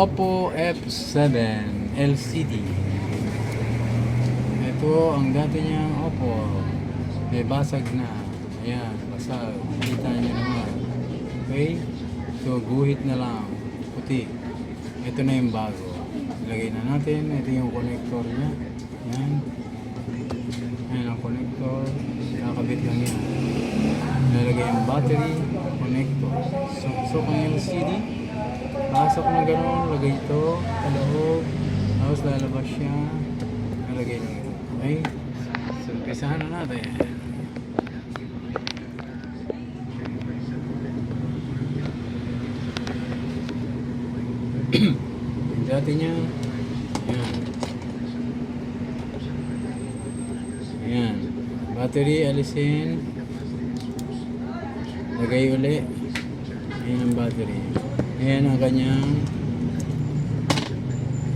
Oppo F7 LCD. Ito ang dati niyang Oppo. May basag na. Ayan, basag. Kita niyo naman. Okay? So, guhit na lang. Puti. Ito na yung bago. Ilagay na natin. Ito yung connector niya. Yan. Ayan ang connector. Nakakabit lang yan. Nalagay yung battery, connector. So, so kung LCD, pasok na gano'n, lagay ito, kaloob, tapos lalabas siya, nalagay lang ito. Okay? So, umpisahan na natin. Dati niya, yan. Ayan. Battery, alisin. Lagay uli. Ayan ang battery. Ayan ang kanyang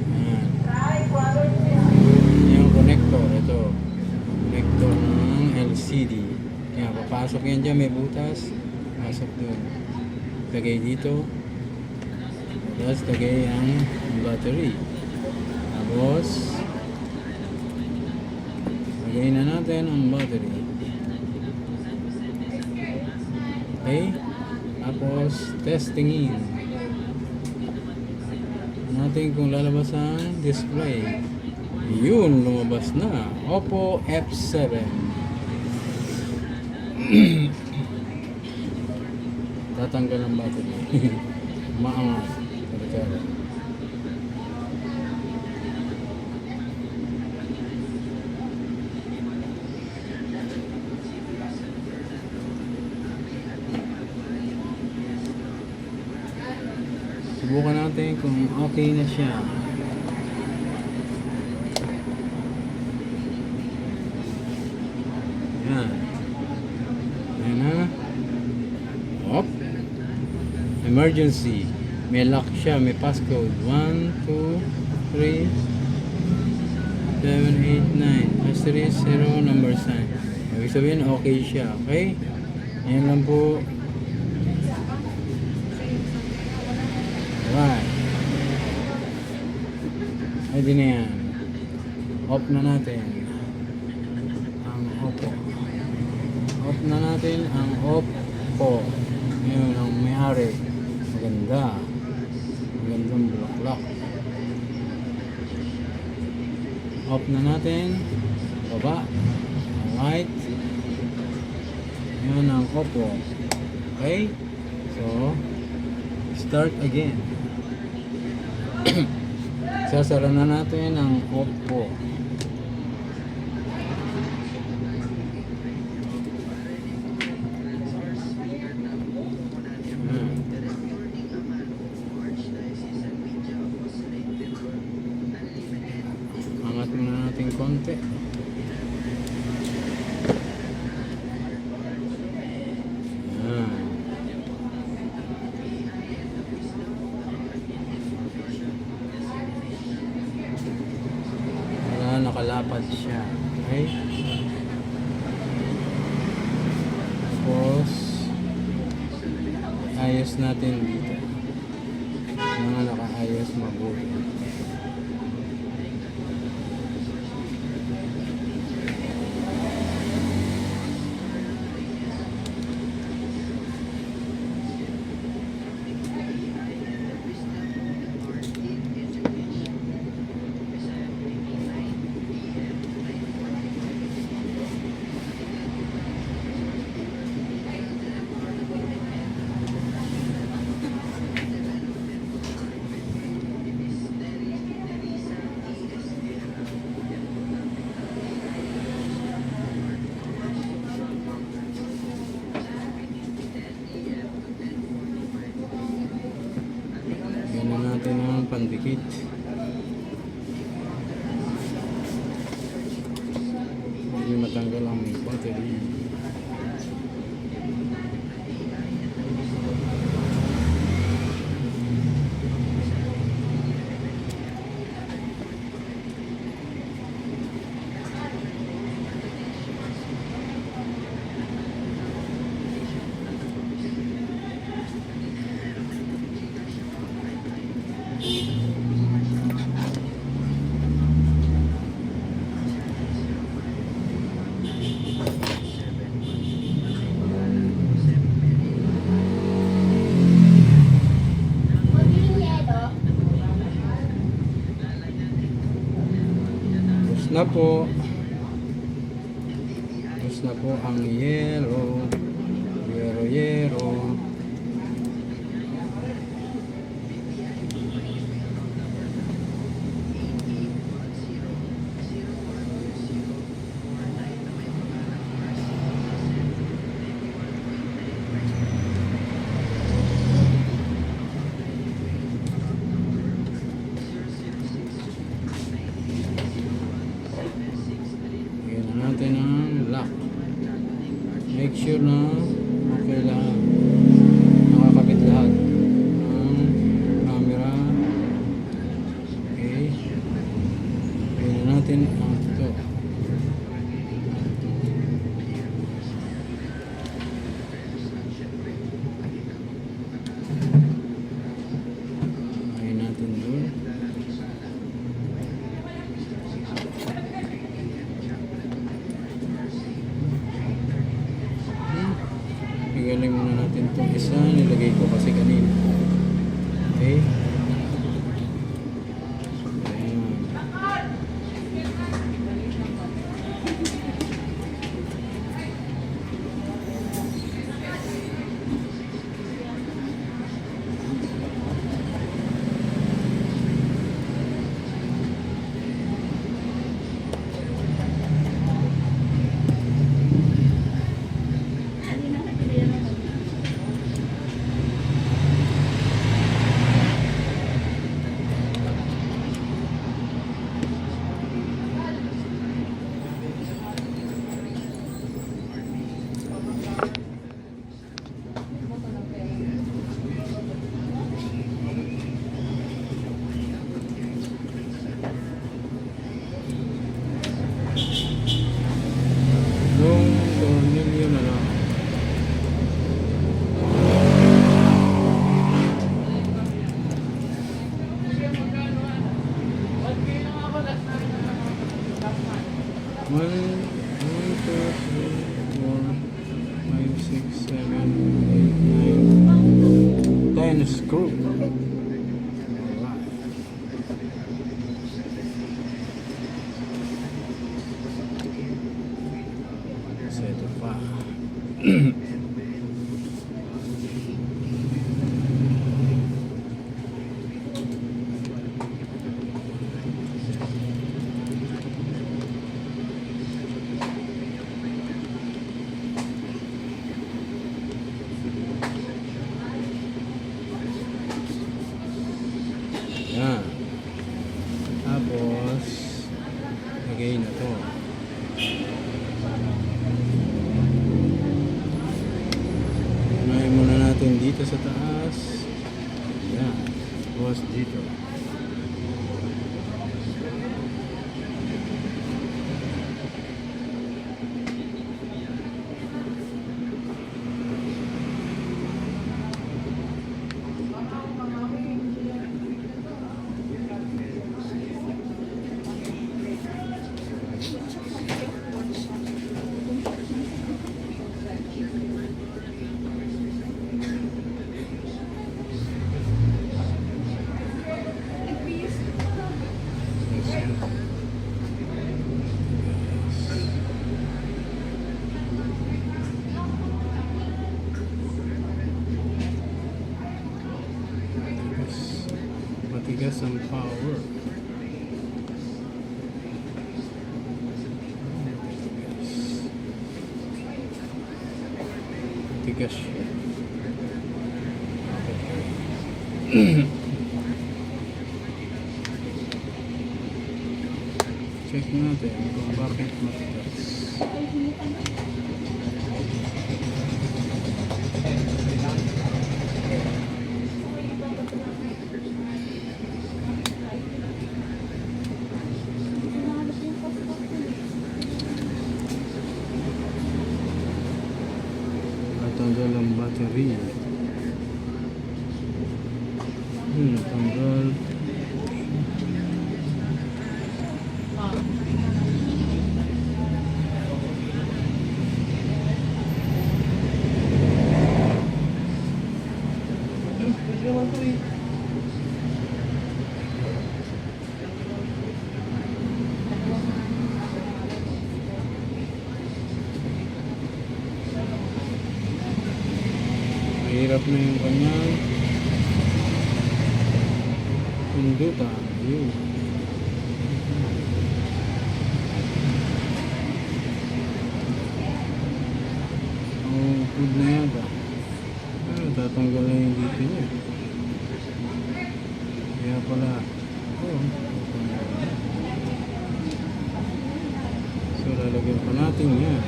Ayan. Ang connector. Ito. Connector ng LCD. Ayan, papasok yan dyan. May butas. Pasok doon. Lagay dito. Tapos lagay ang battery. Tapos lagay na natin ang battery. Okay? Tapos, testingin. Natin kung lalabas ang display. Yun, lumabas na. Oppo F7. Tatanggal ang battery. Maangat. Delikado. Subukan natin kung okay na siya. Yan. Yan na. Op. Emergency. May lock siya. May passcode. 1, 2, 3, 7, 8, 9. Asterisk, 0, number sign. Ibig sabihin, okay siya. Okay? Yan lang po. Pwede na yan. Off na natin. Ang Oppo. Off na natin ang Oppo. Yun, ang may-ari. Maganda. Magandang bulaklak. Off na natin. Baba. Alright. Yun ang Oppo. Okay? So, start again. Sasara na natin ang Oppo. Okay? Tapos, ayos natin dito. Mga nakaayos mabuti. 说。Make sure na okay lahat. nilagay ko kasi kanina. đồ như như là bigas. Check natin kung bakit matigas. Hirap na yung kanyang pindutan. Yun. Oh, good na yata. Ah, tatanggal na yung dito niya. Kaya pala, oh. So, lalagyan pa natin yan.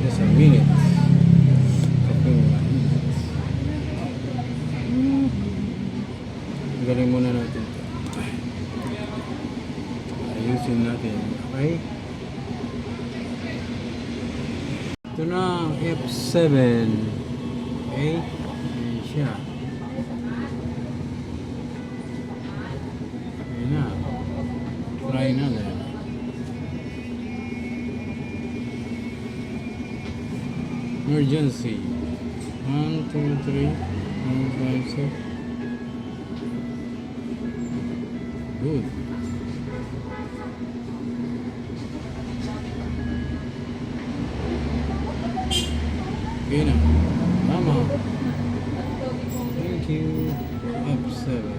Just a minute. F7. Okay? Ayan siya. Ayan. Try na. Emergency. One, two, three, four, five, six. Good. Gina. Ah. Mama. Thank you for up seven.